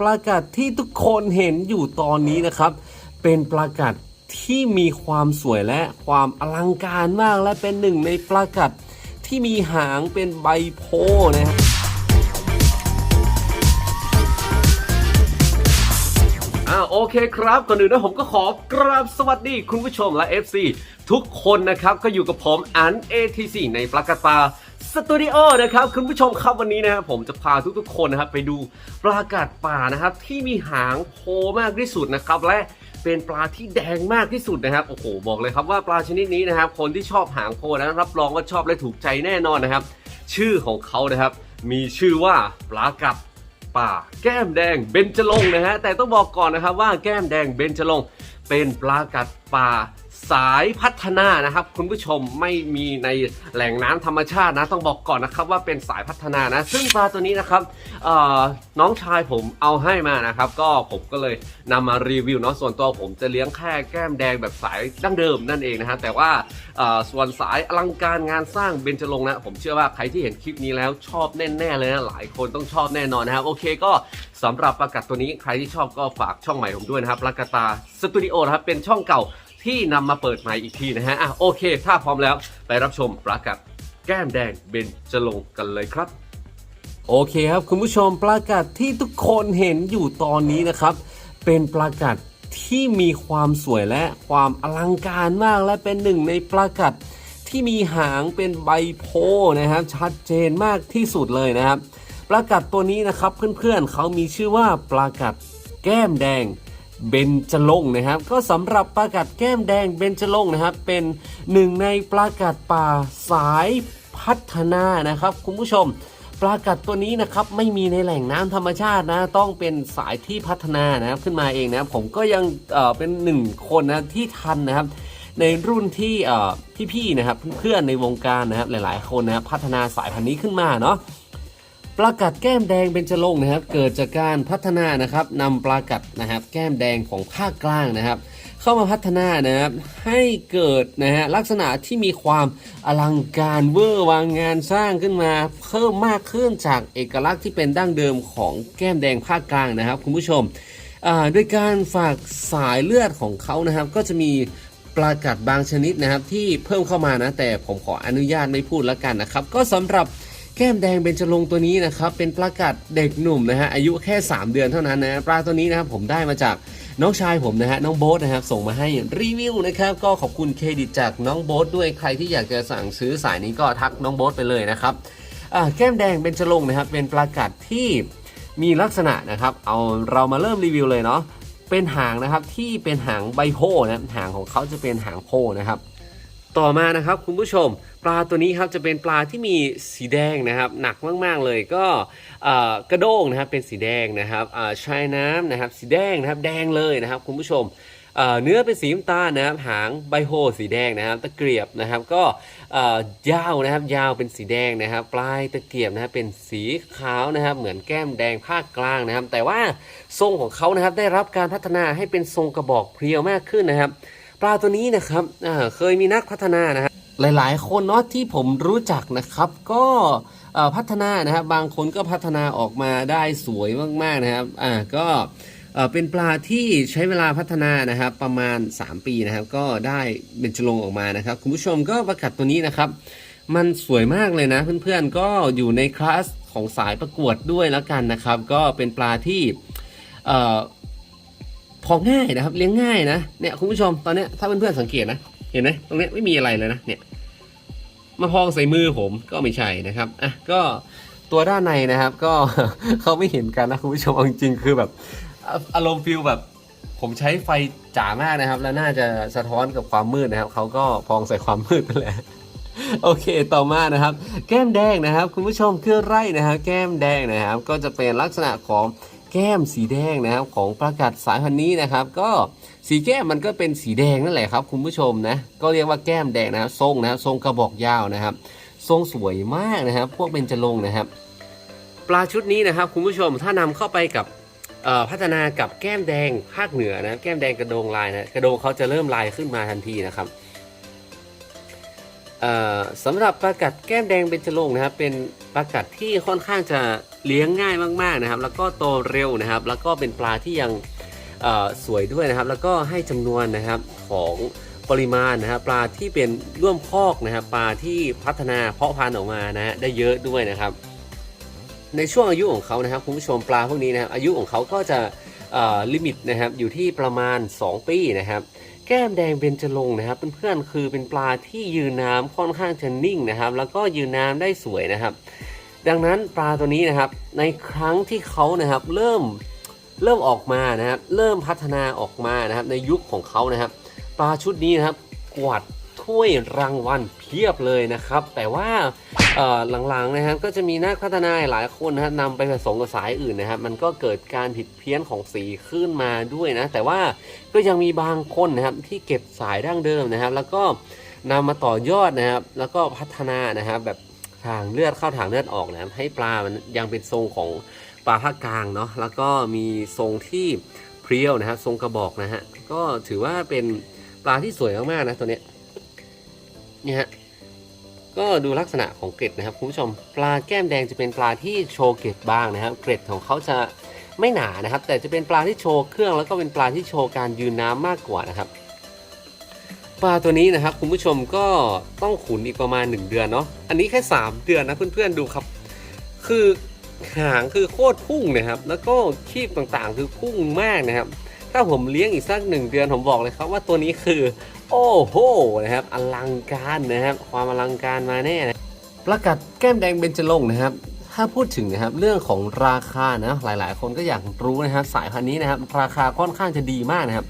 ปลากัดที่ทุกคนเห็นอยู่ตอนนี้นะครับ เป็นปลากัดที่มีความสวยและความอลังการมากและเป็นหนึ่งในปลากัดที่มีหางเป็นใบโพนะฮะอ่าโอเคครับ ก่อนอื่นนะผมก็ขอกราบสวัสดีคุณผู้ชมและ FC ทุกคนนะครับ ก็อยู่กับผมอัน ATC ในปลากระตา สตูดิโอนะครับคุณผู้ชมครับวันนี้นะครับผมจะพาทุกๆคนนะครับไปดูปลากัดป่านะครับที่มีหางโพมากที่สุดนะครับและเป็นปลาที่แดงมากที่สุดนะครับโอ้โหบอกเลยครับว่าปลาชนิดนี้นะครับคนที่ชอบหางโพนะรับรองว่าชอบและถูกใจแน่นอนนะครับ ชื่อของเขานะครับ มีชื่อว่าปลากัดป่า แก้มแดงเบญจรงนะฮะแต่ต้องบอกก่อนนะครับว่าแก้มแดงเบญจรงเป็นปลากัดป่า สายพัฒนานะครับ คุณผู้ชมไม่มีในแหล่งน้ำธรรมชาตินะต้องบอกก่อนนะครับว่าเป็นสายพัฒนานะ ซึ่งปลาตัวนี้นะครับน้องชายผมเอาให้มานะครับ ก็ผมก็เลยนำมารีวิวเนาะส่วนตัวผมจะเลี้ยงแค่แก้มแดงแบบสายดั้งเดิมนั่นเองนะฮะแต่ว่าส่วนสายอลังการงานสร้างเบญจรงนะ ผมเชื่อว่าใครที่เห็นคลิปนี้แล้วชอบแน่ๆเลยนะหลายคนต้องชอบแน่นอนนะครับโอเคก็สำหรับปลากัดตัวนี้ใครที่ชอบก็ฝากช่องใหม่ผมด้วยนะครับปลากระตาสตูดิโอนะครับเป็นช่องเก่า ที่นำมาเปิดใหม่อีกทีนะฮะอะโอเค ถ้าพร้อมแล้วไปรับชมปลากัดแก้มแดงเบญจรงกันเลยครับ โอเคครับคุณผู้ชมปลากัดที่ทุกคนเห็นอยู่ตอนนี้นะครับ เป็นปลากัดที่มีความสวยและความอลังการมากและเป็นหนึ่งในปลากัดที่มีหางเป็นใบโพนะครับชัดเจนมากที่สุดเลยนะครับปลากัดตัวนี้นะครับเพื่อนๆเขามีชื่อว่าปลากัดแก้มแดง เบญจรงนะครับ ก็สำหรับปลากัดแก้มแดงเบญจรงนะครับ เป็นหนึ่งในปลากัดป่าสายพัฒนานะครับ คุณผู้ชมปลากัดตัวนี้นะครับไม่มีในแหล่งน้ำธรรมชาตินะ ต้องเป็นสายที่พัฒนานะครับขึ้นมาเองนะครับผมก็ยังเเป็นหนึ่งคนนะที่ทันนะครับ ในรุ่นที่พี่ๆนะครับเพื่อนๆในวงการนะครับหลายๆ คนนะพัฒนาสายพันธุ์นี้ขึ้นมาเนาะ ปลากัดแก้มแดงเบญจรงนะครับ เกิดจากการพัฒนานะครับนำปลากัดนะครับแก้มแดงของภาคกลางนะครับ เข้ามาพัฒนานะครับให้เกิดนะฮะลักษณะที่มีความอลังการเวอร์วางงานสร้างขึ้นมาเพิ่มมากขึ้นจากเอกลักษณ์ที่เป็นดั้งเดิมของแก้มแดงภาคกลางนะครับ คุณผู้ชมด้วยการฝากสายเลือดของเขานะครับ ก็จะมีปลากัดบางชนิดนะครับที่เพิ่มเข้ามานะแต่ผมขออนุญาตไม่พูดแล้วกันนะครับ ก็สำหรับ แก้มแดงเบญจรงตัวนี้นะครับเป็นปลากัดเด็กหนุ่มนะฮะอายุแค่ 3 เดือนเท่านั้นนะปลาตัวนี้นะครับผมได้มาจากน้องชายผมนะฮะน้องโบ๊ทนะครับส่งมาให้รีวิวนะครับก็ขอบคุณเครดิตจากน้องโบ๊ทด้วยใครที่อยากจะสั่งซื้อสายนี้ก็ทักน้องโบ๊ทไปเลยนะครับแก้มแดงเบญจรงนะครับเป็นปลากัดที่มีลักษณะนะครับเอาเรามาเริ่มรีวิวเลยเนาะเป็นหางนะครับที่เป็นหางใบโพนะหางของเขาจะเป็นหางโพนะครับ ต่อมานะครับคุณผู้ชม ปลาตัวนี้ครับจะเป็นปลาที่มีสีแดงนะครับ หนักมากๆเลยก็กระโด้งนะครับเป็นสีแดงนะครับชายน้ำนะครับสีแดงนะครับแดงเลยนะครับคุณผู้ชมเนื้อเป็นสีน้ำตาลนะครับหางใบโพสีแดงนะครับ ตะเกียบนะครับก็ยาวนะครับยาวเป็นสีแดงนะครับ ปลายตะเกียบนะครับเป็นสีขาวนะครับ เหมือนแก้มแดงภาคกลางนะครับ แต่ว่าทรงของเขานะครับได้รับการพัฒนาให้เป็นทรงกระบอกเพรียวมากขึ้นนะครับ ปลาตัวนี้นะครับเคยมีนักพัฒนานะครับหลายๆ คนเนาะที่ผมรู้จักนะครับ ก็พัฒนานะครับบางคนก็พัฒนาออกมาได้สวยมากๆนะครับอ่าก็เป็นปลาที่ใช้เวลาพัฒนานะครับประมาณ 3 ปีนะครับ ก็ได้เบญจรงออกมานะครับ คุณผู้ชมก็ประกัดตัวนี้นะครับ มันสวยมากเลยนะเพื่อนๆก็อยู่ในคลาสของสายประกวดด้วยแล้วกันนะครับ ก็เป็นปลาที่ เอ่อพอง่ายนะครับ เลี้ยงง่ายนะเนี่ยคุณผู้ชมตอนนี้ถ้าเพื่อนๆสังเกตนะเห็นไหมตรงนี้ไม่มีอะไรเลยนะเนี่ยมาพองใส่มือผมก็ไม่ใช่นะครับอะก็ตัวด้านในนะครับ ก็เขาไม่เห็นกันนะคุณผู้ชมจริงๆคือแบบอารมณ์ฟิลแบบ ผมใช้ไฟจ๋ามากนะครับ แล้วน่าจะสะท้อนกับความมืดนะครับเขาก็พองใส่ความมืดนั่นแหละโอเคต่อมานะครับ แก้มแดงนะครับ คุณผู้ชมคือไร่นะครับแก้มแดงนะครับ ก็จะเป็นลักษณะของ แก้มสีแดงนะครับของปลากัดสายพันธุ์นี้นะครับ ก็สีแก้มมันก็เป็นสีแดงนั่นแหละครับคุณผู้ชมนะก็เรียกว่าแก้มแดงนะครับทรงนะครับทรงกระบอกยาวนะครับ ทรงสวยมากนะครับ พวกเบญจรงนะครับ ปลาชุดนี้นะครับคุณผู้ชมถ้านำเข้าไปกับพัฒนากับแก้มแดงภาคเหนือนะแก้มแดงกระโดงลายนะกระโดงเขาจะเริ่มลายขึ้นมาทันทีนะครับสำหรับปลากัดแก้มแดงเบญจรงนะครับ เป็นปลากัดที่ค่อนข้างจะ เลี้ยงง่ายมากๆนะครับ แล้วก็โตเร็วนะครับ แล้วก็เป็นปลาที่ยังสวยด้วยนะครับ แล้วก็ให้จำนวนนะครับของปริมาณนะครับปลาที่เป็นร่วมคอกนะครับปลาที่พัฒนาเพาะพันธุ์ออกมานะได้เยอะด้วยนะครับ ในช่วงอายุของเขานะครับคุณผู้ชมปลาพวกนี้นะครับอายุของเขาก็จะลิมิตนะครับอยู่ที่ประมาณ 2 ปีนะครับ แก้มแดงเบญจรงนะครับเพื่อนๆคือเป็นปลาที่ยืนน้ำค่อนข้างจะนิ่งนะครับ แล้วก็ยืนน้ำได้สวยนะครับ ดังนั้นปลาตัวนี้นะครับในครั้งที่เขานะครับเริ่มเริ่มออกมานะครับเริ่มพัฒนาออกมานะครับในยุคของเขานะครับ ปลาชุดนี้นะครับกวาดถ้วยรางวัลเพียบเลยนะครับ แต่ว่าเออหลังๆนะครับก็จะมีนักพัฒนาหลายคนนะครับนำไปผสมกับสายอื่นนะครับ มันก็เกิดการผิดเพี้ยนของสีขึ้นมาด้วยนะ แต่ว่าก็ยังมีบางคนนะครับที่เก็บสายดั้งเดิมนะครับ แล้วก็นำมาต่อยอดนะครับ แล้วก็พัฒนานะครับแบบ ทางเลือดเข้าทางเลือดออกนะครับให้ปลามันยังเป็นทรงของปลาภาคกลางเนาะแล้วก็มีทรงที่เพรียวนะครับทรงกระบอกนะฮะก็ถือว่าเป็นปลาที่สวยมากๆนะตัวเนี้ยนี่ฮะก็ดูลักษณะของเกล็ดนะครับคุณผู้ชมปลาแก้มแดงจะเป็นปลาที่โชว์เกล็ดบ้างนะครับ เกล็ดของเขาจะไม่หนานะครับ แต่จะเป็นปลาที่โชว์เครื่องแล้วก็เป็นปลาที่โชว์การยืนน้ำมากกว่านะครับ ปลาตัวนี้นะครับคุณผู้ชมก็ต้องขุนอีกประมาณ 1 เดือนเนาะอันนี้แค่ 3 เดือนนะเพื่อนๆดูครับ คือหางคือโคตรพุ่งนะครับ แล้วก็คีบต่างๆ คือพุ่งมากนะครับ ถ้าผมเลี้ยงอีกสักหนึ่งเดือนผมบอกเลยครับว่าตัวนี้คือ โอ้โหนะครับอลังการนะครับ ความอลังการมาแน่นะประกัดแก้มแดงเบญจรงค์นะครับ ถ้าพูดถึงนะครับเรื่องของราคานะหลายๆ คนก็อยากรู้นะครับสายพันธุ์นี้นะครับ ราคาค่อนข้างจะดีมากนะครับ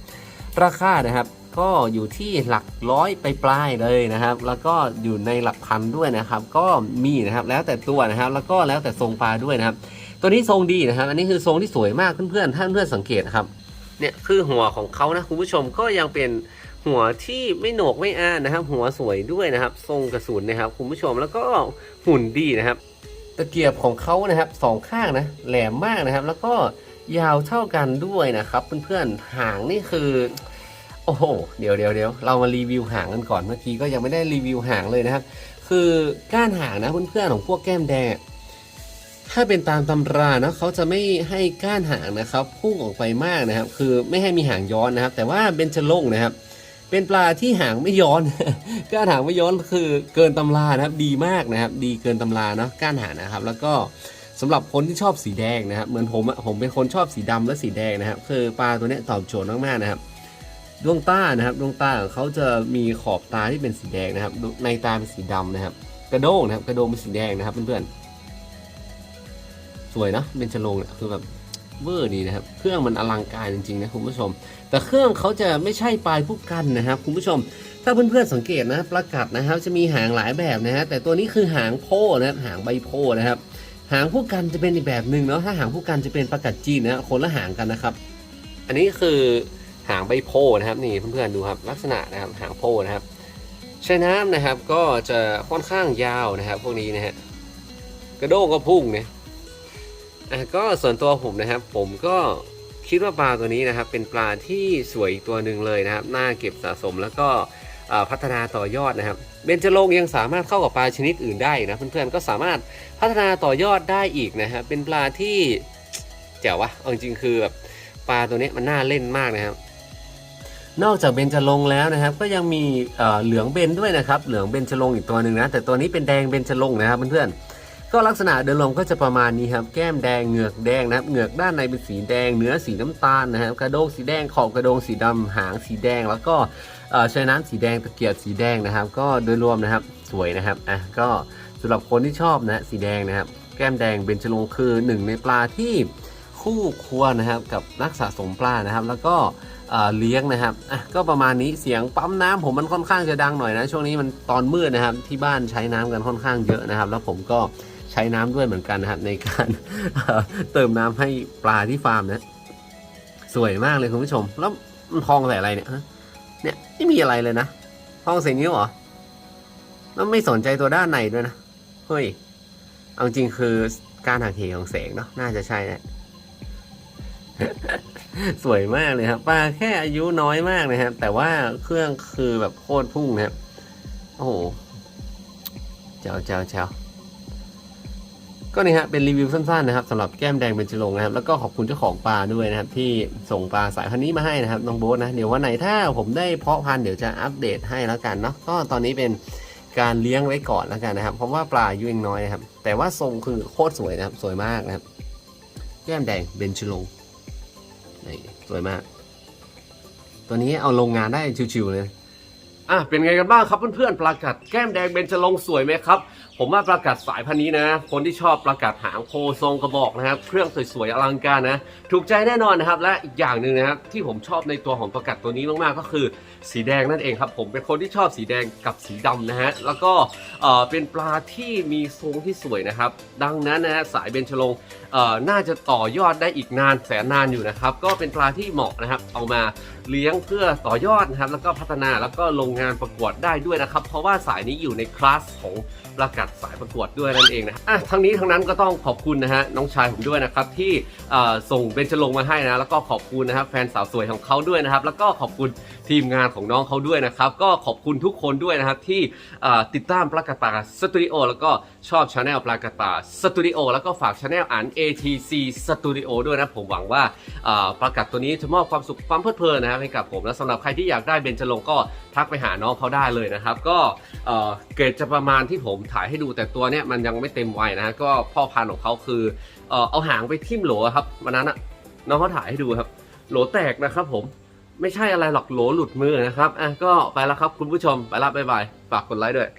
ราคานะครับ ก็อยู่ที่หลักร้อยไปปลายเลยนะครับ แล้วก็อยู่ในหลักพันด้วยนะครับ ก็มีนะครับแล้วแต่ตัวนะครับ แล้วก็แล้วแต่ทรงปลาด้วยนะครับ ตัวนี้ทรงดีนะครับ อันนี้คือทรงที่สวยมากเพื่อนๆท่านเพื่อนสังเกตนะครับเนี่ยคือหัวของเขานะคุณผู้ชมก็ยังเป็นหัวที่ไม่โหนกไม่อ้านนะครับ หัวสวยด้วยนะครับ ทรงกระสุนนะครับคุณผู้ชมแล้วก็หุ่นดีนะครับ ตะเกียบของเขานะครับสองข้างนะแหลมมากนะครับ แล้วก็ยาวเท่ากันด้วยนะครับ เพื่อนๆหางนี่คือ โอ้โห เดี๋ยวเดี๋ยวเดี๋ยวเรามารีวิวหางกันก่อนเมื่อกี้ก็ยังไม่ได้รีวิวหางเลยนะครับ คือก้านหางนะเพื่อนๆของพวกแก้มแดง ถ้าเป็นตามตำรานะเขาจะไม่ให้ก้านหางนะครับพุ่งออกไปมากนะครับ คือไม่ให้มีหางย้อนนะครับ แต่ว่าเบญจรงค์นะครับ เป็นปลาที่หางไม่ย้อน ก้านหางไม่ย้อนคือเกินตำรานะครับ ดีมากนะครับ ดีเกินตำราเนาะก้านหางนะครับ แล้วก็สำหรับคนที่ชอบสีแดงนะครับ เหมือนผมอะผมเป็นคนชอบสีดำและสีแดงนะครับ คือปลาตัวนี้ตอบโจทย์มากๆนะครับ ดวงตานะครับดวงตาของเขาจะมีขอบตาที่เป็นสีแดงนะครับในตาเป็นสีดำนะครับ กระโดงนะครับกระโดงเป็นสีแดงนะครับเพื่อนๆสวยนะเบญจรงค์เนี่ยคือแบบเวอร์ดีนะครับ เครื่องมันอลังการจริงๆนะคุณผู้ชม แต่เครื่องเขาจะไม่ใช่ปลายผู้กันนะครับคุณผู้ชม ถ้าเพื่อนๆสังเกตนะประกัดนะครับ จะมีหางหลายแบบนะฮะแต่ตัวนี้คือหางโพนะครับหางใบโพนะครับ หางผู้กันจะเป็นอีกแบบหนึ่งเนาะถ้าหางผู้กันจะเป็นประกัดจีนนะคนละหางกันนะครับ อันนี้คือ หางใบโพนะครับนี่เพื่อนๆดูครับลักษณะนะครับหางโพนะครับใช้น้ำนะครับก็จะค่อนข้างยาวนะครับ พวกนี้นะฮะกระโดงก็พุ่งเนี่ยอะก็ส่วนตัวผมนะครับ ผมก็คิดว่าปลาตัวนี้นะครับ เป็นปลาที่สวยอีกตัวหนึ่งเลยนะครับน่าเก็บสะสมแล้วก็พัฒนาต่อยอดนะครับเบญจรงยังสามารถเข้ากับปลาชนิดอื่นได้นะเพื่อนๆก็สามารถพัฒนาต่อยอดได้อีกนะฮะเป็นปลาที่แจ๋ววะเอาจริงๆคือแบบปลาตัวนี้มันน่าเล่นมากนะครับ นอกจากเบญจรงแล้วนะครับ ก็ยังมีเเหลืองเบนด้วยนะครับ เหลืองเบญจรงอีกตัวหนึ่งนะ แต่ตัวนี้เป็นแดงเบญจรงนะครับเพื่อนๆ ก็ลักษณะเดินลมก็จะประมาณนี้ครับ แก้มแดงเหงือกแดงนะครับ เหงือกด้านในเป็นสีแดง เนื้อสีน้ำตาลนะครับ กระโดงสีแดง ขอบกระโดงสีดำหางสีแดง แล้วก็ชายน้ำสีแดง ตะเกียบสีแดงนะครับ ก็โดยรวมนะครับ สวยนะครับ อะ ก็สำหรับคนที่ชอบนะ สีแดงนะครับ แก้มแดงเบญจรงคือหนึ่งในปลาที่ คู่ควรนะครับกับนักสะสมปลานะครับ แล้วก็เเลี้ยงนะครับอะก็ประมาณนี้เสียงปั๊มน้ำผมมันค่อนข้างจะดังหน่อยนะช่วงนี้มันตอนมืดนะครับที่บ้านใช้น้ำกันค่อนข้างเยอะนะครับ แล้วผมก็ใช้น้ำด้วยเหมือนกันนะครับในการเติมน้ำให้ปลาที่ฟาร์มนะสวยมากเลยคุณผู้ชม แล้วมันทองใส่อะไรเนี่ยเนี่ยไม่มีอะไรเลยนะทองใส่นิ้วเหรอแล้วไม่สนใจตัวด้านในด้วยนะเฮ้ยเอาจริงคือการหักเหของแสงเนาะน่าจะใช่แหละ สวยมากเลยครับปลาแค่อายุน้อยมากนะครับ แต่ว่าเครื่องคือแบบโคตรพุ่งนะครับ โอ้โหเจ้าเจ้าเจ้าก็นี่ฮะเป็นรีวิวสั้นๆนะครับสำหรับแก้มแดงเบญจรงนะครับ แล้วก็ขอบคุณเจ้าของปลาด้วยนะครับ ที่ส่งปลาสายพันธุ์นี้มาให้นะครับน้องโบ๊ทนะ เดี๋ยววันไหนถ้าผมได้เพาะพันธุ์เดี๋ยวจะอัปเดตให้แล้วกันเนาะก็ตอนนี้เป็นการเลี้ยงไว้ก่อนแล้วกันนะครับ เพราะว่าปลาอายุยังน้อยนะครับ แต่ว่าทรงคือโคตรสวยนะครับ สวยมากนะครับ แก้มแดงเบญจรง นี่สวยมาก ตัวนี้เอาลงงานได้ชิวๆเลย อะเป็นไงกันบ้างครับเพื่อนๆปลากัดแก้มแดงเบญจรงสวยไหมครับ ผมว่าปลากัดสายพันธุ์นี้นะ คนที่ชอบปลากัดหางโคทรงกระบอกนะครับ เครื่องสวยๆอลังการนะ ถูกใจแน่นอนนะครับ และอีกอย่างหนึ่งนะครับที่ผมชอบในตัวของปลากัดตัวนี้มากๆก็คือ สีแดงนั่นเองครับ ผมเป็นคนที่ชอบสีแดงกับสีดำนะฮะแล้วก็เอ่อเป็นปลาที่มีทรงที่สวยนะครับ ดังนั้นนะฮะสายเบญจรงเอ่อน่าจะต่อยอดได้อีกนานแสนนานอยู่นะครับ ก็เป็นปลาที่เหมาะนะครับ เอามาเลี้ยงเพื่อต่อยอดนะครับ แล้วก็พัฒนาแล้วก็ลงงานประกวดได้ด้วยนะครับ เพราะว่าสายนี้อยู่ในคลาสของประกาศสายประกวดด้วยนั่นเองนะอะทั้งนี้ทั้งนั้นก็ต้องขอบคุณนะฮะน้องชายผมด้วยนะครับที่ส่งเบนจลงมาให้นะ แล้วก็ขอบคุณนะครับแฟนสาวสวยของเขาด้วยนะครับ แล้วก็ขอบคุณทีมงานของน้องเขาด้วยนะครับ ก็ขอบคุณทุกคนด้วยนะครับที่ติดตามปลากระตาสตูดิโอแล้วก็ ชอบช anel ปลากระตาสตูดิโอแล้วก็ฝากช anel อ่าน ATC Studio ด้วยนะ ผมหวังว่าปลากัดตัวนี้จะมอบความสุขความเพลิดเพลินนะครับให้กับผม และสำหรับใครที่อยากได้เบญจรงก็ทักไปหาน้องเขาได้เลยนะครับ ก็เเกรดจะประมาณที่ผมถ่ายให้ดูแต่ตัวเนี้ยมันยังไม่เต็มวัยนะก็พ่อพันธุ์ของเขาคือเอาหางไปทิ่มโหลครับวันนั้นน้องเขาถ่ายให้ดูครับ โหลแตกนะครับผมไม่ใช่อะไรหรอกโหลหลุดมือนะครับอะก็ไปแล้วครับคุณผู้ชมไปละบ๊ายบายฝากกดไลค์ด้วย